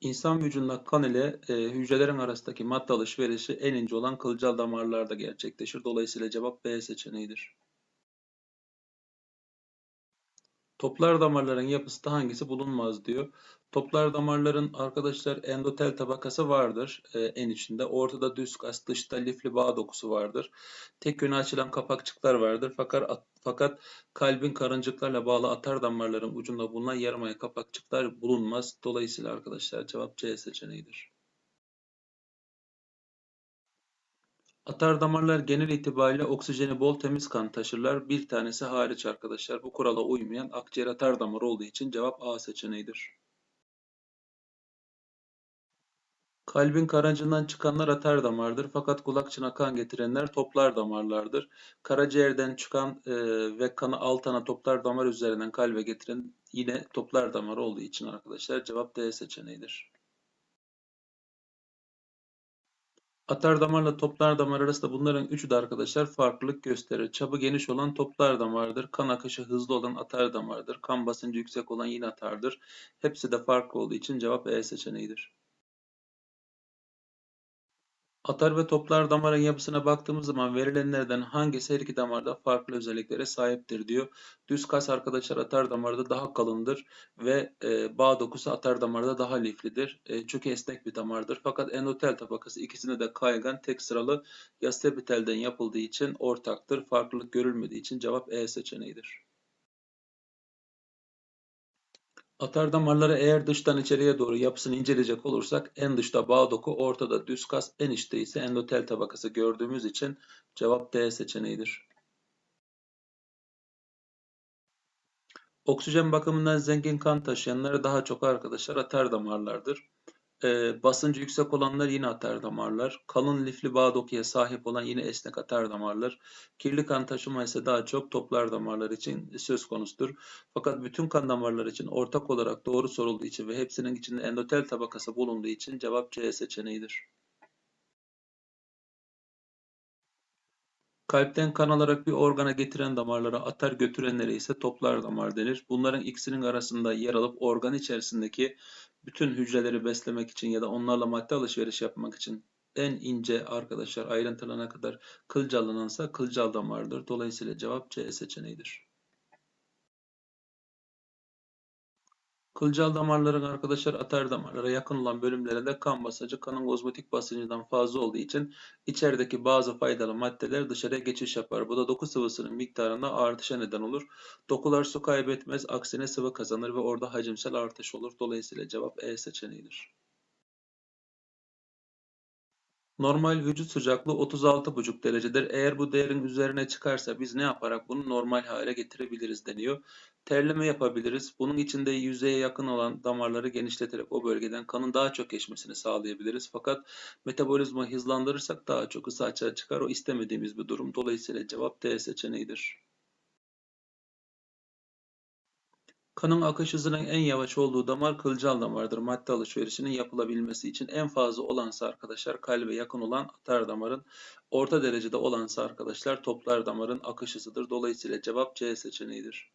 İnsan vücudunda kan ile e, hücrelerin arasındaki madde alışverişi en ince olan kılcal damarlarda gerçekleşir. Dolayısıyla cevap B seçeneğidir. Toplar damarların yapısında hangisi bulunmaz diyor. Toplar damarların arkadaşlar endotel tabakası vardır e, en içinde. Ortada düz kas, dışta lifli bağ dokusu vardır. Tek yöne açılan kapakçıklar vardır. Fakat fakat kalbin karıncıklarla bağlı atar damarların ucunda bulunan yarımaya kapakçıklar bulunmaz. Dolayısıyla arkadaşlar cevap C seçeneğidir. Atar damarlar genel itibariyle oksijeni bol temiz kan taşırlar. Bir tanesi hariç arkadaşlar. Bu kurala uymayan akciğer atar damarı olduğu için cevap A seçeneğidir. Kalbin karancından çıkanlar atar damardır. Fakat kulakçına kan getirenler toplar damarlardır. Karaciğerden çıkan e, ve kanı altına toplar damar üzerinden kalbe getiren yine toplar damarı olduğu için arkadaşlar cevap D seçeneğidir. Atar damarla toplar damar arasında bunların üçü de arkadaşlar farklılık gösterir. Çapı geniş olan toplar damardır. Kan akışı hızlı olan atar damardır. Kan basıncı yüksek olan yine atardır. Hepsi de farklı olduğu için cevap E seçeneğidir. Atar ve toplar damarın yapısına baktığımız zaman verilenlerden hangisi her iki damarda farklı özelliklere sahiptir diyor. Düz kas arkadaşlar atar damarda daha kalındır ve e, bağ dokusu atar damarda daha liflidir. E, çünkü esnek bir damardır. Fakat endotel tabakası ikisinde de kaygan tek sıralı yassı epitelden yapıldığı için ortaktır. Farklılık görülmediği için cevap E seçeneğidir. Atar damarları eğer dıştan içeriye doğru yapısını inceleyecek olursak en dışta bağ doku, ortada düz kas, en içte ise endotel tabakası gördüğümüz için cevap D seçeneğidir. Oksijen bakımından zengin kan taşıyanlar daha çok arkadaşlar atar Ee, basıncı yüksek olanlar yine atar damarlar. Kalın lifli bağ dokuya sahip olan yine esnek atar damarlar. Kirli kan taşıma ise daha çok toplar damarlar için söz konusudur. Fakat bütün kan damarları için ortak olarak doğru sorulduğu için ve hepsinin içinde endotel tabakası bulunduğu için cevap C seçeneğidir. Kalpten kan alarak bir organa getiren damarlara atar götürenlere ise toplar damar denir. Bunların ikisinin arasında yer alıp organ içerisindeki bütün hücreleri beslemek için ya da onlarla madde alışveriş yapmak için en ince arkadaşlar ayrıntılarına kadar kılcallanansa kılcal damardır. Dolayısıyla cevap C seçeneğidir. Kılcal damarların arkadaşlar atar damarlara yakın olan bölümlerinde kan basıncı kanın ozmotik basıncından fazla olduğu için içerideki bazı faydalı maddeler dışarıya geçiş yapar. Bu da doku sıvısının miktarında artışa neden olur. Dokular su kaybetmez, aksine sıvı kazanır ve orada hacimsel artış olur. Dolayısıyla cevap E seçeneğidir. Normal vücut sıcaklığı 36,5 derecedir. Eğer bu değerin üzerine çıkarsa biz ne yaparak bunu normal hale getirebiliriz deniyor. Terleme yapabiliriz. Bunun içinde yüzeye yakın olan damarları genişleterek o bölgeden kanın daha çok geçmesini sağlayabiliriz. Fakat metabolizma hızlandırırsak daha çok ısı açığa çıkar. O istemediğimiz bir durum. Dolayısıyla cevap D seçeneğidir. Kanın akış hızının en yavaş olduğu damar kılcal damardır. Madde alışverişinin yapılabilmesi için en fazla olansa arkadaşlar kalbe yakın olan atar damarın, orta derecede olansa arkadaşlar toplar damarın akış hızıdır. Dolayısıyla cevap C seçeneğidir.